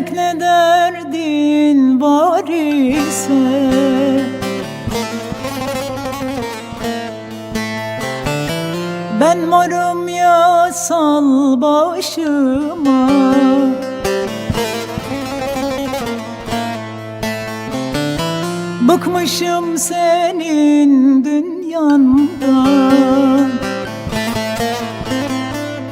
Felek ne derdin var ise. Ben varım ya sal başıma. Bıkmışım senin dünyandan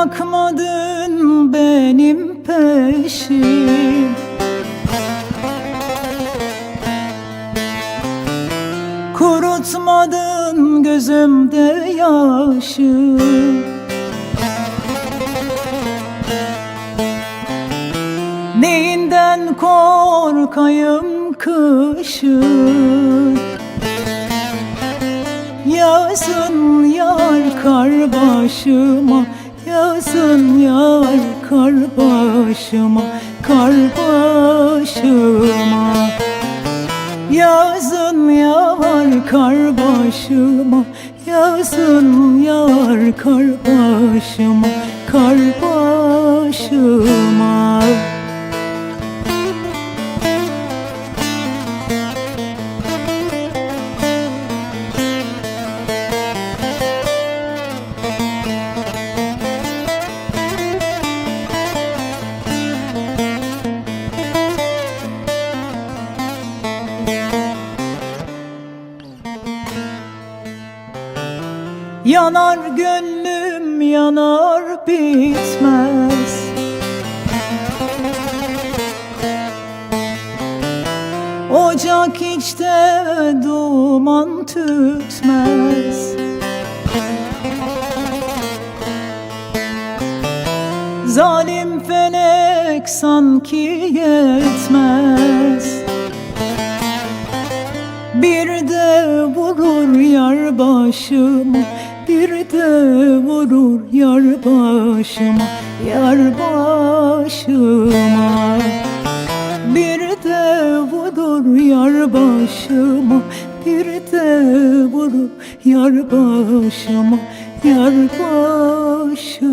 Bırakmadın benim peşim? Kurutmadın gözümde yaşı. Neyinden korkayım kışın Yazın yar kar başıma Yazın yar kar başıma Kar başıma. Yazın yar kar başıma Yazın yar kar başıma Kar başıma Yanar gönlüm yanar bitmez. Ocak hiç de duman tütmez. Zalim felek sanki yetmez bir de vurur yar başıma Bir de vurur yar başıma Yar başıma Bir de vurur yar başıma Bir de vurur yar başıma Yar başıma